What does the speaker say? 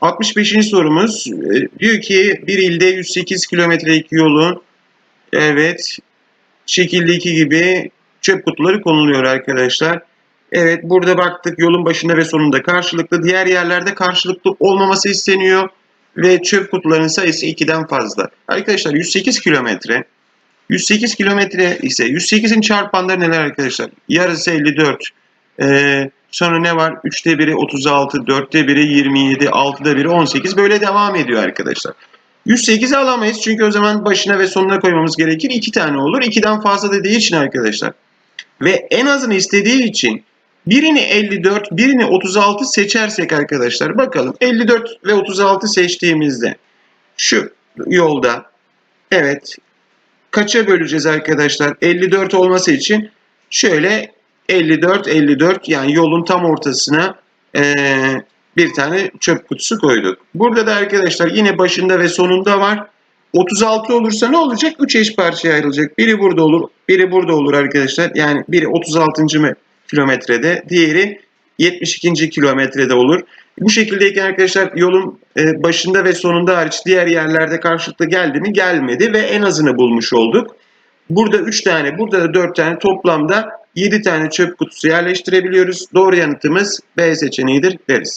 65. sorumuz e, diyor ki bir ilde 108 kilometrelik yolun evet şekildeki gibi çöp kutuları konuluyor arkadaşlar. Evet burada baktık yolun başında ve sonunda karşılıklı. Diğer yerlerde karşılıklı olmaması isteniyor ve çöp kutularının sayısı 2'den fazla. Arkadaşlar 108 kilometre 108 kilometre ise 108'in çarpanları neler arkadaşlar? Yarısı 54. Ee, sonra ne var? 3'te biri 36, 4'te biri 27, 6'da biri 18. Böyle devam ediyor arkadaşlar. 108'i alamayız çünkü o zaman başına ve sonuna koymamız gerekir. 2 tane olur. 2'den fazla dediği için arkadaşlar. Ve en azını istediği için birini 54, birini 36 seçersek arkadaşlar bakalım 54 ve 36 seçtiğimizde şu yolda evet kaça böleceğiz arkadaşlar? 54 olması için şöyle 54 54 yani yolun tam ortasına eee, bir tane çöp kutusu koyduk. Burada da arkadaşlar yine başında ve sonunda var. 36 olursa ne olacak? 3 eş parçaya ayrılacak. Biri burada olur, biri burada olur arkadaşlar. Yani biri 36. mı- kilometrede, diğeri 72. kilometrede olur. Bu şekildeyken arkadaşlar yolun e, başında ve sonunda hariç diğer yerlerde karşılıklı geldi mi? Gelmedi ve en azını bulmuş olduk. Burada 3 tane, burada da 4 tane toplamda 7 tane çöp kutusu yerleştirebiliyoruz. Doğru yanıtımız B seçeneğidir deriz.